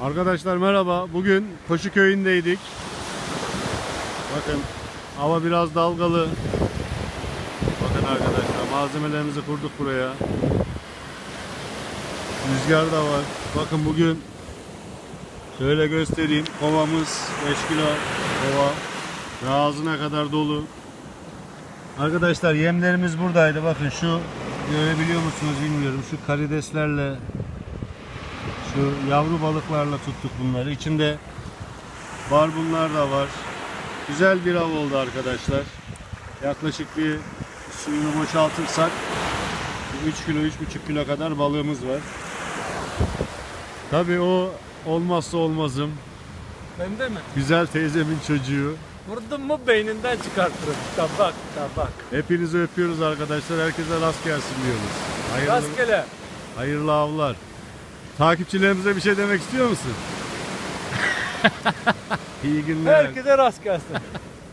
Arkadaşlar merhaba. Bugün Koşu köyündeydik. Bakın hava biraz dalgalı. Bakın arkadaşlar malzemelerimizi kurduk buraya. Rüzgar da var. Bakın bugün şöyle göstereyim. Kovamız 5 kilo kova. Ağzına kadar dolu. Arkadaşlar yemlerimiz buradaydı. Bakın şu görebiliyor musunuz bilmiyorum. Şu karideslerle şu yavru balıklarla tuttuk bunları. İçinde barbunlar da var. Güzel bir av oldu arkadaşlar. Yaklaşık bir suyunu boşaltırsak 3 kilo 3,5 kilo kadar balığımız var. Tabii o olmazsa olmazım. Bende mi? Güzel teyzemin çocuğu. Vurdun mu beyninden çıkartırım. Tabak tabak. Hepinizi öpüyoruz arkadaşlar. Herkese rast gelsin diyoruz. Hayırlı, Rastgele. hayırlı avlar. Takipçilerimize bir şey demek istiyor musun? İyi günler. Herkese rast gelsin.